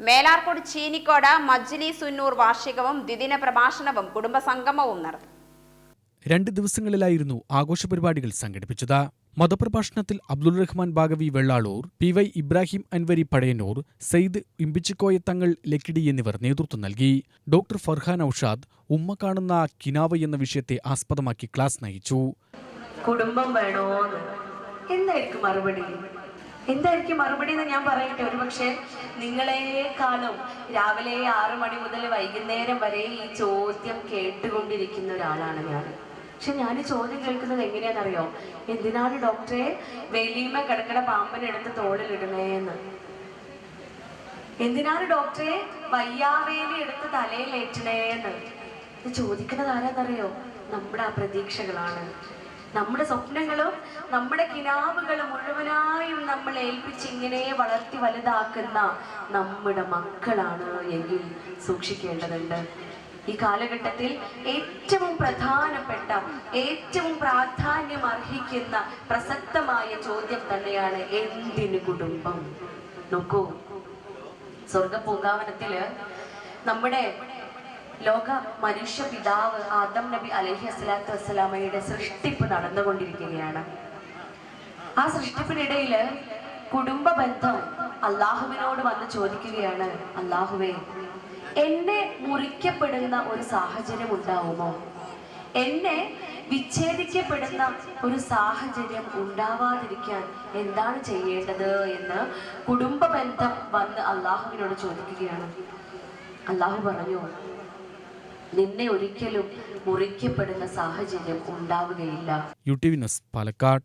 മേലാർക്കോട് ചീനിക്കോട് മജ്ലി സുന്നൂർ വാർഷികവും ദ്വിദിന പ്രഭാഷണവും കുടുംബസംഗമവും നടത്തി രണ്ട് ദിവസങ്ങളിലായിരുന്നു ആഘോഷ പരിപാടികൾ സംഘടിപ്പിച്ചത്. മതപ്രഭാഷണത്തിൽ അബ്ദുൾ റഹ്മാൻ ബാഗവി വെള്ളാളൂർ പി വൈ ഇബ്രാഹിം അൻവരി പടയന്നൂർ സെയ്ദ് ഇമ്പിച്ചിക്കോയ തങ്ങൾ ലക്കിടി എന്നിവർ നേതൃത്വം നൽകി. ഡോക്ടർ ഫർഹാൻ ഔഷാദ് ഉമ്മ കാണുന്ന കിനാവ് എന്ന വിഷയത്തെ ആസ്പദമാക്കി ക്ലാസ് നയിച്ചു. കുടുംബം വേണോ എന്നായിരിക്കും മറുപടി? എന്തായിരിക്കും മറുപടി എന്ന് ഞാൻ പറയട്ടെ? ഒരു പക്ഷെ നിങ്ങളെക്കാളും രാവിലെ ആറ് മണി മുതൽ വൈകുന്നേരം വരെ ഈ ചോദ്യം കേട്ടുകൊണ്ടിരിക്കുന്ന ഒരാളാണ് ഞാൻ. പക്ഷെ ഞാൻ ചോദ്യം കേൾക്കുന്നത് എങ്ങനെയാണെന്നറിയോ? എന്തിനാണ് ഡോക്ടറെ വെലീമ കിടക്കണ പാമ്പനെടുത്ത് തോളിലിടണേന്ന് എന്തിനാണ് ഡോക്ടറെ വയ്യാവേലി എടുത്ത് തലയിലേറ്റണേന്ന്? ഇത് ചോദിക്കുന്നത് ആരാന്നറിയോ? നമ്മുടെ ആ പ്രതീക്ഷകളാണ്. നമ്മുടെ സ്വപ്നങ്ങളും നമ്മുടെ കിനാവുകളും മുഴുവനായും നമ്മൾ ഏൽപ്പിച്ച് ഇങ്ങനെ വളർത്തി വലുതാക്കുന്ന നമ്മുടെ മക്കളാണ് എങ്കിൽ സൂക്ഷിക്കേണ്ടതുണ്ട്. ഈ കാലഘട്ടത്തിൽ ഏറ്റവും പ്രധാനപ്പെട്ട ഏറ്റവും പ്രാധാന്യം അർഹിക്കുന്ന പ്രസക്തമായ ചോദ്യം തന്നെയാണ് എന്തിന് കുടുംബം? നോക്കൂ. സ്വർഗ പൂങ്കാവനത്തിൽ നമ്മുടെ ലോക മനുഷ്യ പിതാവ് ആദം നബി അലഹി അസ്ലാത്തു വസ്സലാമയുടെ സൃഷ്ടിപ്പ് നടന്നുകൊണ്ടിരിക്കുകയാണ്. ആ സൃഷ്ടിപ്പിനിടയിൽ കുടുംബ ബന്ധം അള്ളാഹുവിനോട് വന്ന് ചോദിക്കുകയാണ് അള്ളാഹുവേ എന്നെ മുറിക്കപ്പെടുന്ന ഒരു സാഹചര്യം ഉണ്ടാവുമോ? എന്നെ വിച്ഛേദിക്കപ്പെടുന്ന ഒരു സാഹചര്യം ഉണ്ടാവാതിരിക്കാൻ എന്താണ് ചെയ്യേണ്ടത്? എന്ന് കുടുംബ ബന്ധം വന്ന് അള്ളാഹുവിനോട് ചോദിക്കുകയാണ്. അള്ളാഹു പറഞ്ഞു നിന്നെ ഒരിക്കലും മുറിക്കപ്പെടുന്ന സാഹചര്യം ഉണ്ടാവുകയില്ല. U T V news Palakkad.